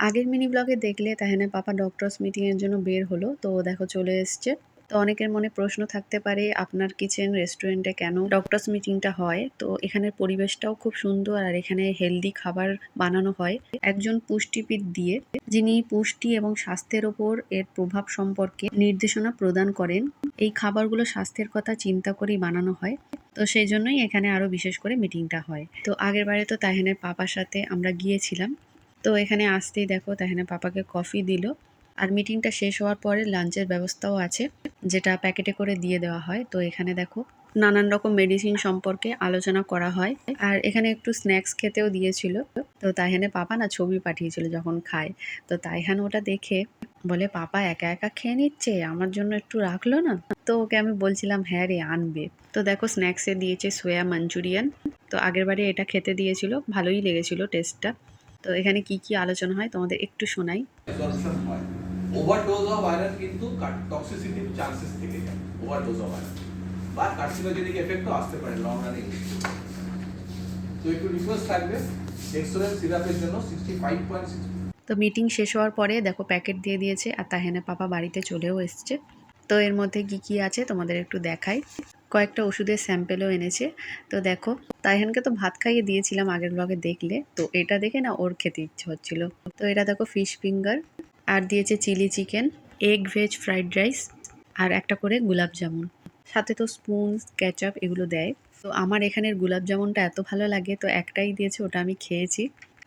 আগের মিনি ব্লগে দেখলে তাহলে পাপা ডক্টরস মিটিংয়ের জন্য বের হলো। তো দেখো চলে এসছে। তো অনেকের মনে প্রশ্ন থাকতে পারে, আপনার কিচেন রেস্টুরেন্টে কেন ডক্টরস মিটিংটা হয়? তো এখানের পরিবেশটাও খুব সুন্দর আর এখানে হেলদি খাবার বানানো হয়। একজন পুষ্টিবিদ দিয়ে যিনি পুষ্টি এবং স্বাস্থ্যের ওপর এর প্রভাব সম্পর্কে নির্দেশনা প্রদান করেন, এই খাবারগুলো স্বাস্থ্যের কথা চিন্তা করেই বানানো হয়। তো সেই জন্যই এখানে আরও বিশেষ করে মিটিংটা হয়। তো আগের বারে তো তাহেনের পাপার সাথে আমরা গিয়েছিলাম। তো এখানে আসতেই দেখো তাহেনের পাপাকে কফি দিল। আর মিটিংটা শেষ হওয়ার পরে লাঞ্চের ব্যবস্থাও আছে, যেটা প্যাকেটে করে দিয়ে দেওয়া হয়। তো এখানে দেখো নানান রকম মেডিসিন সম্পর্কে আলোচনা করা হয়। আর এখানে একটু স্ন্যাক্স খেতেও দিয়েছিল। তো তাইহানে পাপা না ছবি পাঠিয়েছিল যখন খায়। তো তাইহান ওটা দেখে বলে, পাপা একা একা খেয়ে নিচ্ছে? আমার জন্য একটু রাখল না? তো ওকে আমি বলছিলাম হ্যাঁ রে, আনবে। তো দেখো স্ন্যাক্সে দিয়েছে সোয়া মাঞ্চুরিয়ান তো আগের বারে এটা খেতে দিয়েছিল, ভালোই লেগেছিল টেস্টটা তো এখানে কি কি আলোচনা হয় তোমাদের একটু শোনাই। ওভারডোজ অফ কিন্তু টক্সিসিটির চান্সেস থেকে যায় ওভারডোজ অফ বা কার্সিনোজেনিক এফেক্টও আসতে পারে লং রানে তো একটু রিকোয়েস্ট থাকবে এক্সোরেন্ট সিরাপের জন্য সিক্সটি ফাইভ পয়েন্ট সিক্স তো মিটিং শেষ হওয়ার পরে দেখো প্যাকেট দিয়ে দিয়েছে আর তাহেনে পাপা বাড়িতে চলেও এসছে। তো এর মধ্যে কি কি আছে তোমাদের একটু দেখাই। কয়েকটা ওষুধের স্যাম্পেলও এনেছে। তো দেখো, তাইহানকে তো ভাত খাইয়ে দিয়েছিলাম আগের ব্লগে দেখলে। তো এটা দেখে না ওর খেতে ইচ্ছে হচ্ছিল। তো এটা দেখো ফিশ ফিঙ্গার আর দিয়েছে chilli chicken egg veg fried rice আর একটা করে গোলাপ জামুন সাথে তো স্পুন ক্যাচআপ এগুলো দেয়। তো আমার এখানের গোলাপ জামুনটা এত ভালো লাগে, তো একটাই দিয়েছে, ওটা আমি খেয়েছি।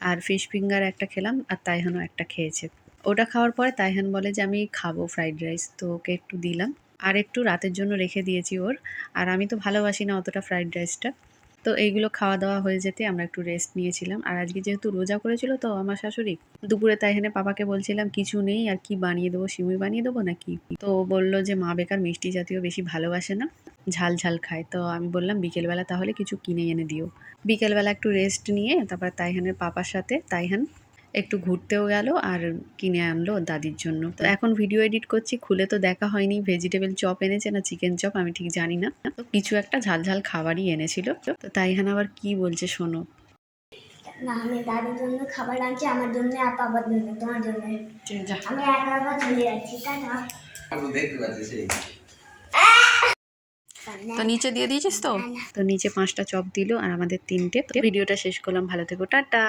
আর ফিশ ফিঙ্গার একটা খেলাম, আর তাইহানও একটা খেয়েছে। ওটা খাওয়ার পরে তাইহান বলে যে, আমি খাব ফ্রাইড রাইস তো ওকে একটু দিলাম। আর একটু রাতের জন্য রেখে দিয়েছি ওর। আর আমি তো ভালোবাসি না অতটা ফ্রাইড রাইসটা তো এইগুলো খাওয়া দাওয়া হয়ে যেতে আমরা একটু রেস্ট নিয়েছিলাম। আর আজকে যেহেতু রোজা করেছিল তো আমার শাশুড়ি দুপুরে তাই এখানে পাপাকে বলছিলাম, কিছু নেই, আর কি বানিয়ে দেবো? সিমুই বানিয়ে দেবো না কি তো বলল যে, মা বেকার, মিষ্টি জাতীয় বেশি ভালোবাসে না, ঝাল ঝাল খায়। তো আমি বললাম, বিকেলবেলা তাহলে কিছু কিনে এনে দিও। বিকেলবেলা একটু রেস্ট নিয়ে তারপর তাইহানের পাপার সাথে, তাইহান একটু ঘুরতেও গেল আর কিনে আনলো দাদির জন্য। তো এখন ভিডিও এডিট করছি খুলে তো দেখা হয়নি। ভেজিটেবল চপ এনেছে না চিকেন চপ আমি ঠিক জানি না। তো কিছু একটা ঝাল ঝাল খাবারই এনেছিল। তো তাই তাইহান আবার কি বলছে শোনো। না আমি দাদুর জন্য খাবার আনছি আমার জন্য আর বাবার জন্য তোমার জন্য। আমি একা একা চলে যাচ্ছি তাই না? দেখতে পাচ্ছি সেই। তো নিচে দিয়ে দিয়েছিস তো? তো নিচে পাঁচটা চপ দিল আর আমাদের তিনটে। ভিডিওটা শেষ করলাম ভালো থেকো টাটা।